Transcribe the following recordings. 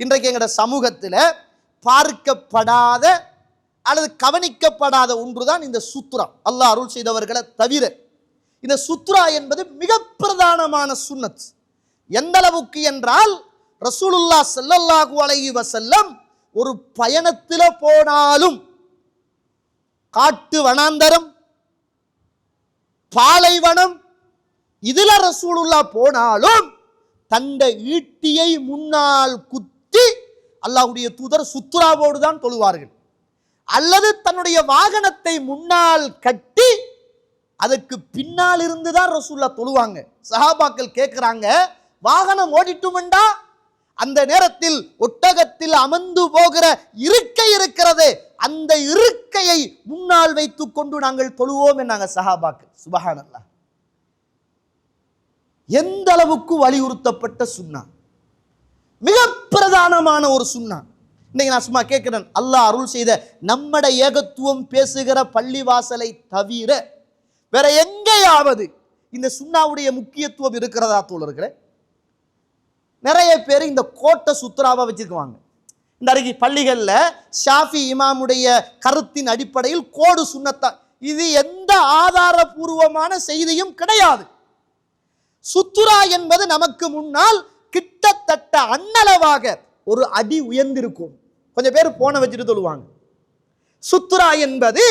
இன்றைக்கு எங்களோட சமூகத்தில் பார்க்கப்படாத அல்லது கவனிக்கப்படாத ஒன்று தான் இந்த சுத்ரா. அல்லாஹ் அருள் செய்தவர்களை தவிர. இந்த சுத்ரா என்பது மிக பிரதானமான சுன்னத். எந்த அளவுக்கு என்றால் ரசூலுல்லா செல்லல்லாஹு அலைஹி வசல்லம் ஒரு பயணத்தில் போனாலும் காட்டு வனாந்தரம் பாலைவனம் இதுல ரசூலுல்லா போனாலும் தந்த ஈட்டியை முன்னால் குத்து அல்லாஹ்வுடைய தூதர் சுத்துராவோடு தான் தொழுவார்கள். அல்லது தன்னுடைய வாகனத்தை முன்னால் கட்டி அதுக்கு பின்னால் இருந்து தான் ரசூல்லா தொழுவாங்க. சஹாபாக்கள் கேட்குறாங்க வாகனம் ஓடிட்டுமெண்டா? அந்த நேரத்தில் ஒட்டகத்தில் அமர்ந்து போகிற இருக்கை இருக்கிறது அந்த இருக்கையை முன்னால் வைத்து கொண்டு நாங்கள் தொழுவோம் என்னாங்க சஹாபாக்கள். சுபஹானல்லாஹ். எந்த அளவுக்கு வலியுறுத்தப்பட்ட சுன்னா. மிக பிரதானமான ஒரு சுண்ணா. இன்னைக்கு நான் சும்மா கேட்கிறேன். அல்லாஹ் அருள் செய்த நம்மட ஏகத்துவம் பேசுகிற பள்ளிவாசலை தவிர வேற எங்கேயாவது இந்த சுண்ணாவுடைய முக்கியத்துவம் இருக்கிறதா தோழர்களே? நிறைய பேர் இந்த கோட்டை சுத்ராவா வச்சுக்குவாங்க இந்த அருகே பள்ளிகளில் ஷாஃபி இமாமுடைய கருத்தின் அடிப்படையில் கோடு சுண்ணத்தான் இது எந்த ஆதாரபூர்வமான செய்தியும் கிடையாது. சுத்துரா என்பது நமக்கு முன்னால் கிட்டத்தட்ட அன்னளவாக ஒரு அடி உயர்ந்திருக்கும். கொஞ்சம் பேர் போன வச்சுட்டு சொல்லுவாங்க. சுத்துரா என்பது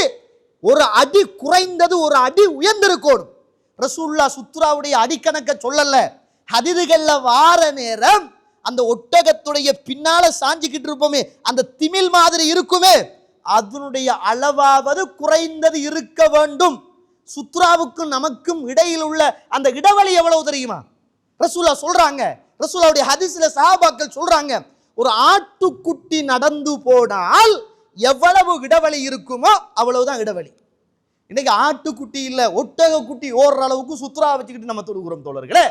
ஒரு அடி குறைந்தது ஒரு அடி உயர்ந்திருக்கணும் ரசூல்லா சுத்துராவுடைய அடிக்கணக்க சொல்லல. ஹதிதுகள்ல வார நேரம் அந்த ஒட்டகத்துடைய பின்னால சாஞ்சிக்கிட்டு இருப்போமே அந்த திமில் மாதிரி இருக்குமே அதனுடைய அளவாவது குறைந்தது இருக்க வேண்டும். சுத்ராவுக்கும் நமக்கும் இடையில் உள்ள அந்த இடைவெளி எவ்வளவு தெரியுமா? ரசூலா சொல்றாங்க ரசூலாவுடைய ஹதீஸில் சஹாபாக்கள் சொல்கிறாங்க ஒரு ஆட்டுக்குட்டி நடந்து போனால் எவ்வளவு இடைவெளி இருக்குமோ அவ்வளவுதான் இடைவெளி இன்னைக்கு ஆட்டுக்குட்டி இல்லை ஒட்டக குட்டி ஓடுற அளவுக்கு சுற்றுலா வச்சுக்கிட்டு நம்ம தொடுகிறோம் தோழர்களே.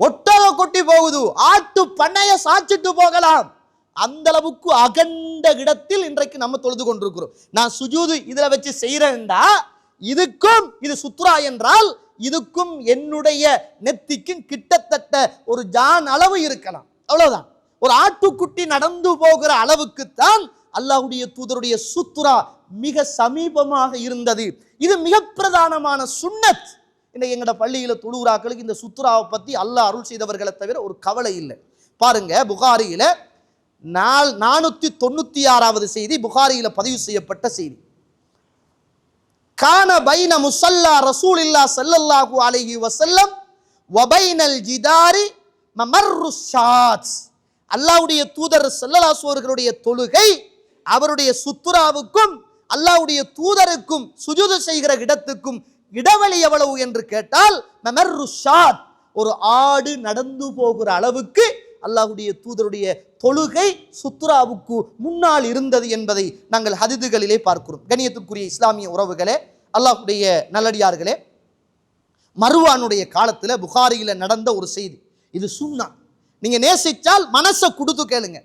ஒட்டக குட்டி போகுது ஆட்டு பண்ணைய சாச்சிட்டு போகலாம். அந்த அளவுக்கு அகண்ட இடத்தில் இன்றைக்கு நம்ம தொழுது கொண்டிருக்கிறோம். நான் சுஜூது இதில் வச்சு செய்கிறேன்டா இதுக்கும் இது சுத்ரா என்றால் இதுக்கும் என்னுடைய நெத்திக்கும் கிட்டத்தட்ட ஒரு ஜான் அளவு இருக்கலாம். அவ்வளவுதான். ஒரு ஆட்டுக்குட்டி நடந்து போகிற அளவுக்குத்தான் அல்லாஹுடைய தூதருடைய சுத்துரா மிக சமீபமாக இருந்தது. இது மிக பிரதானமான சுன்னத் இன்னைக்கு எங்கட பள்ளியில தொழுகிறாக்களுக்கு இந்த சுத்துராவை பத்தி அல்லாஹ் அருள் செய்தவர்களை தவிர ஒரு கவலை இல்லை. பாருங்க புகாரியில நால் நானூத்தி தொண்ணூத்தி ஆறாவது செய்தி புகாரியில பதிவு செய்யப்பட்ட செய்தி. கான பைன முசல்லா ரசூலில்லா சல்லல்லாஹு அலஹி வசல்லம் வபைனல் ஜிதாரி மமர்ரு ஷாத்ஸ் அல்லாஹ்வுடைய தூதர் சல்லலாசு அவர்களுடைய தொழுகை அவருடைய சுத்துராவுக்கும் அல்லாவுடைய தூதருக்கும் சுஜுது செய்கிற இடத்துக்கும் இடைவெளி எவ்வளவு என்று கேட்டால் மமர்ரு ஷாத். ஒரு ஆடு நடந்து போகிற அளவுக்கு அல்லாஹுடைய தூதருடைய தொழுகை சுத்ராவுக்கு முன்னால் இருந்தது என்பதை நாங்கள் ஹதிதுகளிலே பார்க்கிறோம். கணியத்துக்குரிய இஸ்லாமிய உறவுகளே அல்லாஹ்வுடைய நல்லடியார்களே மருவானுடைய காலத்தில் புகாரியில் நடந்த ஒரு செய்தி. இது சுண்ணா நீங்கள் நேசித்தால் மனசை கொடுத்து கேளுங்க.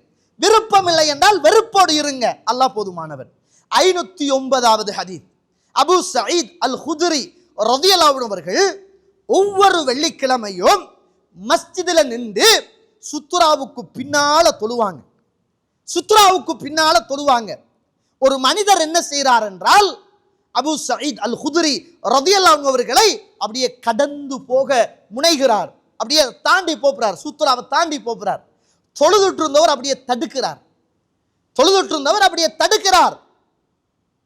விருப்பம் இல்லை என்றால் வெறுப்போடு இருங்க. அல்லாஹ் போதுமானவன் ஐநூற்றி ஒன்பதாவது ஹதீத். அபு சயீத் அல் ஹுதுரி ரதியலாவுடன் ஒவ்வொரு வெள்ளிக்கிழமையும் மஸ்ஜிதில் நின்று சுத்ராவுக்கு பின்னால தொழுவாங்க. சுத்ராவுக்கு பின்னால தொழுவாங்க. ஒரு மனிதர் என்ன செய்கிறார் என்றால் அபு சயீத் அல் ஹுதுரி ரதியல்லாஹு அவர்களை அப்படியே கடந்து போக முனைகிறார். அப்படியே தாண்டி போகிறார். சுத்ராவை தாண்டி போகிறார். தொழுதுட்டு இருந்தவர் அப்படியே தடுக்கிறார். தொழுதுட்டு இருந்தவர் அப்படியே தடுக்கிறார்.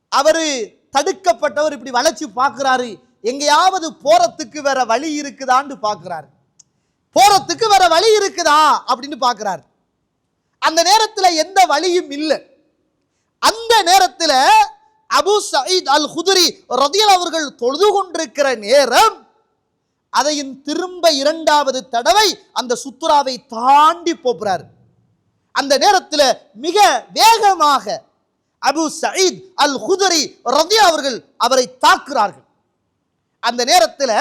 அவர் தடுக்கப்பட்டவர் இப்படி வளைச்சு பார்க்கிறாரு. எங்கேயாவது போறதுக்கு வேற வழி இருக்குதான்னு பார்க்கிறாரு. போறதுக்கு வேற வழி இருக்குதா? அப்படின்னு பார்க்குறாரு. அந்த நேரத்தில் எந்த வழியும் இல்லை. அந்த நேரத்தில் அபு சயீத் அல் ஹுதுரி ரதியல் அவர்கள் தொழுது கொண்டிருக்கிற நேரம் அதையும் திரும்ப இரண்டாவது தடவை அந்த சுத்துராவை தாண்டி போகிறார். அந்த நேரத்தில் மிக வேகமாக அபு சயீத் அல் ஹுதரி ரதியா அவர்கள் அவரை தாக்குறார்கள் அந்த நேரத்தில்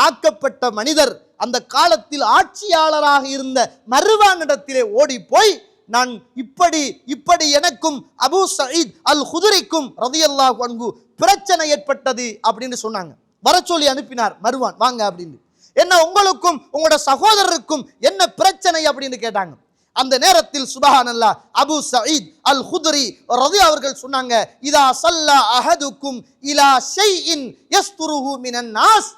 தாக்கப்பட்ட மனிதர் அந்த காலத்தில் ஆட்சியாளராக இருந்த மருவானிடத்திலே ஓடி போய் நான் இப்படி இப்படி எனக்கும் அபு சயீத் அல் குதிரைக்கும் ரதியல்லாஹ் அன்பு பிரச்சனை ஏற்பட்டது அப்படின்னு சொன்னாங்க. வர சொல்லி அனுப்பினார் மருவான் வாங்க அப்படின்னு. என்ன உங்களுக்கும் உங்களோட சகோதரருக்கும் என்ன பிரச்சனை? அப்படின்னு கேட்டாங்க. அந்த நேரத்தில் சுபஹானல்லா அபு சயீத் அல் ஹுதுரி ரதி அவர்கள் சொன்னாங்க இதா சல்லா அஹதுக்கும் இலா ஷைஇன் யஸ்துருஹு மினன் நாஸ்.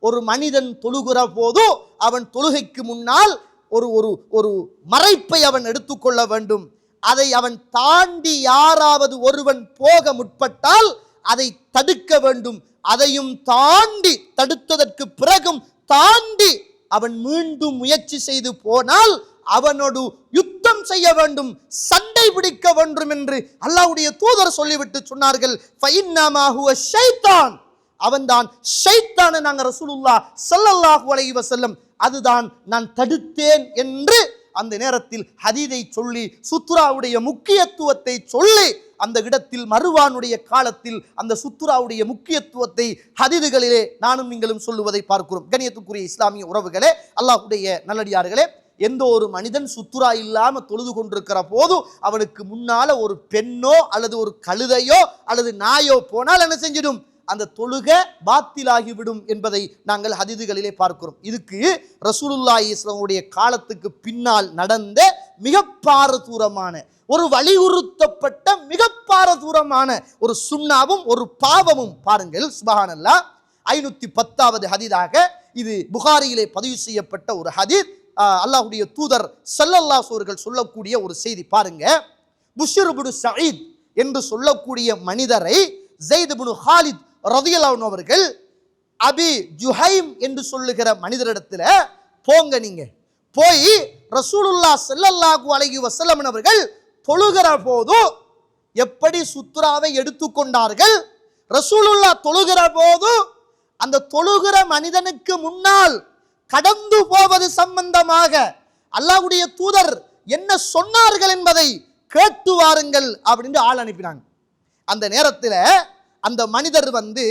ஒரு மனிதன் தொழுகிற போது அவன் தொழுகைக்கு முன்னால் ஒரு ஒரு ஒரு மறைப்பை அவன் எடுத்துக்கொள்ள வேண்டும். அதை அவன் தாண்டி யாராவது ஒருவன் போக முற்பட்டால் அதை தடுக்க வேண்டும். அதையும் தாண்டி தடுத்ததற்கு பிறகும் தாண்டி அவன் மீண்டும் முயற்சி செய்து போனால் அவனோடு யுத்தம் செய்ய வேண்டும் சண்டை பிடிக்க வேண்டும் என்று அல்லாவுடைய தூதர் சொல்லிவிட்டு சொன்னார்கள். "ஃபஇன்னமா ஷைத்தான்." அவன்தான் ஷைத்தான நாங்க ரசூலுல்லா ஸல்லல்லாஹு அலைஹி வஸல்லம். அதுதான் நான் தடுத்தேன் என்று அந்த நேரத்தில் ஹதீதை சொல்லி சுத்ராவுடைய முக்கியத்துவத்தை சொல்லி அந்த இடத்தில் மறுவானுடைய காலத்தில் அந்த சுத்ராவுடைய முக்கியத்துவத்தை ஹதிதுகளிலே நானும் நீங்களும் சொல்லுவதை பார்க்கிறோம். கணியத்துக்குரிய இஸ்லாமிய உறவுகளே அல்லாஹுடைய நல்லடியார்களே எந்த ஒரு மனிதன் சுத்துரா இல்லாமல் தொழுது கொண்டிருக்கிற போது அவனுக்கு முன்னால் ஒரு பெண்ணோ அல்லது ஒரு கழுதையோ அல்லது நாயோ போனால் என்ன செஞ்சிடும்? அந்த தொழுக பாத்திலாகிவிடும் என்பதை நாங்கள் ஹதிதுகளிலே பார்க்கிறோம். இதுக்கு ரசூலுல்லா இஸ்லாமுடைய காலத்துக்கு பின்னால் நடந்த மிக பாரதூரமான ஒரு வலியுறுத்தப்பட்ட மிக பாரதூரமான ஒரு சுண்ணாவும் ஒரு பாவமும் பாருங்கள். சுபஹானல்லா. ஐநூத்தி பத்தாவது ஹதீதாக இது புகாரியிலே பதிவு செய்யப்பட்ட ஒரு ஹதீத் அல்லாஹுடைய தூதர் ஸல்லல்லாஹு அவர்கள் சொல்லக்கூடிய ஒரு செய்தி பாருங்க. புஷ்ர் சயீத் என்று சொல்லக்கூடிய மனிதரை ஜெயித் புனு ஹாலித் ரதியல்லாஹு அவர்கள் அபி ஜுஹைம் என்று சொல்லுகிற மனிதரிடத்தில் போங்க நீங்க. போய் ரசூலுல்லாஹ் ஸல்லல்லாஹு அழகி வஸல்லம் அவர்கள் தொழுகிற போது எப்படி சுத்ராவை எடுத்துக்கொண்டார்கள் ரசூலுல்லாஹ் தொழுகிற போது அந்த தொழுகிற மனிதனுக்கு முன்னால் கடந்து போவது சம்பந்தமாக அல்லாஹ்வுடைய தூதர் என்ன சொன்னார்கள் என்பதை கேட்டு வாருங்கள் அப்படின்னு ஆள் அனுப்பினாங்க. அந்த நேரத்தில் அந்த மனிதர் வந்து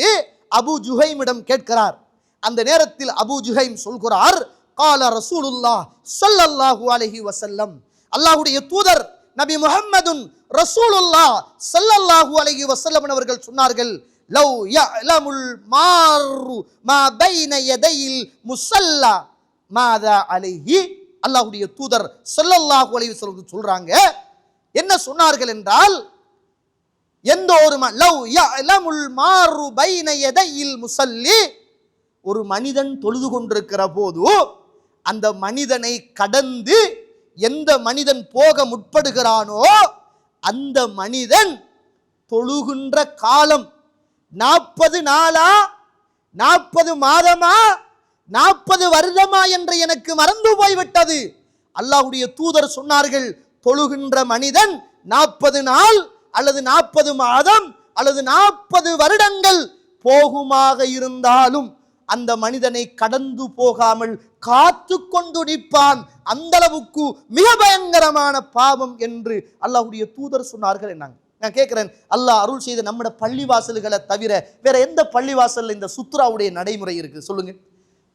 அபு ஜுஹைமிடம் கேட்கிறார். அந்த நேரத்தில் அபு ஜுஹைம் சொல்கிறார் கால ரசூலுல்லாஹ் சல்லல்லாஹு அலஹி வசல்லம் அல்லாஹுடைய தூதர் நபி முஹம்மதுன் ரசூலுல்லாஹ் சல்லல்லாஹு அலஹி வசல்லம் அவர்கள் சொன்னார்கள் லவ் யஅலமுல் மாரு மா பைன யதையில் முசல்லா மாதா அலைஹி அல்லாஹுடைய தூதர் சல்லல்லாஹு அலைஹி வஸல்லம் சொல்றாங்க என்ன சொன்னார்கள் என்றால் எந்த ஒரு ம- லவ் யஅலமுல் மாரு பைன எதையில் முசல்லி ஒரு மனிதன் தொழுது கொண்டிருக்கிற போது அந்த மனிதனை கடந்து எந்த மனிதன் போக முற்படுகிறானோ அந்த மனிதன் தொழுகின்ற காலம் நாற்பது நாளா நாற்பது மாதமா நாற்பது வருடமா என்று எனக்கு மறந்து போய்விட்டது. அல்லாஹ்வுடைய தூதர் சொன்னார்கள் தொழுகின்ற மனிதன் நாற்பது நாள் அல்லது நாற்பது மாதம் அல்லது நாற்பது வருடங்கள் போகுமாக இருந்தாலும் அந்த மனிதனை கடந்து போகாமல் காத்து கொண்டு நிற்பான். அந்த அளவுக்கு மிக பயங்கரமான பாவம் என்று அல்லாஹ்வுடைய தூதர் சொன்னார்கள் என்னாங்க. நான் கேட்குறேன் அல்லாஹ் அருள் செய்த நம்மட பள்ளிவாசல்களை தவிர வேற எந்த பள்ளிவாசல்ல இந்த சுத்ராவுடைய நடைமுறை இருக்கு சொல்லுங்க.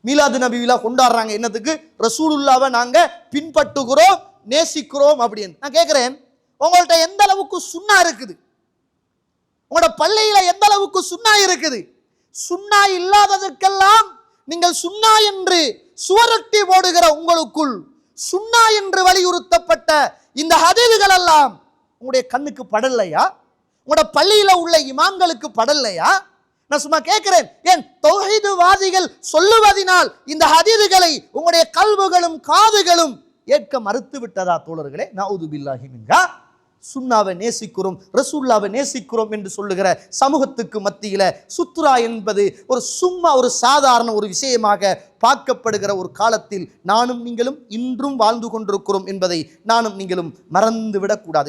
மீலாது நபி விழா கொண்டாடுறாங்க என்னத்துக்கு? ரசூலுல்லாவை நாங்க பின்பற்றுகிறோம் நேசிக்கிறோம் அப்படின்னு. நான் கேட்குறேன் உங்கள்கிட்ட எந்த அளவுக்கு சுண்ணா இருக்குது? உங்களோட பள்ளியில் எந்த அளவுக்கு சுண்ணா இருக்குது? சுண்ணா இல்லாததற்கெல்லாம் நீங்கள் சுண்ணா என்று சுவரொட்டி போடுகிற உங்களுக்குள் சுண்ணா என்று வலியுறுத்தப்பட்ட இந்த ஹதீதுகள் எல்லாம் உங்களுடைய கண்ணுக்கு படலையா? உங்களோட பள்ளியில் உள்ள இமாம்களுக்கு படலையா? நான் சும்மா கேட்கிறேன். ஏன் தொகைதுவாதிகள் சொல்லுவதினால் இந்த ஹதீதுகளை உங்களுடைய கல்வுகளும் காதுகளும் ஏற்க மறுத்து விட்டதா தோழர்களே? நான் பில்லாஹி மின்கா சுன்னாவை நேசிக்கிறோம் ரசூல்லாவை நேசிக்கிறோம் என்று சொல்லுகிற சமூகத்துக்கு மத்தியில சுத்ரா என்பது ஒரு சும்மா ஒரு சாதாரண ஒரு விஷயமாக பார்க்கப்படுகிற ஒரு காலத்தில் நானும் நீங்களும் இன்றும் வாழ்ந்து கொண்டிருக்கிறோம் என்பதை நானும் நீங்களும் மறந்து விடக்கூடாது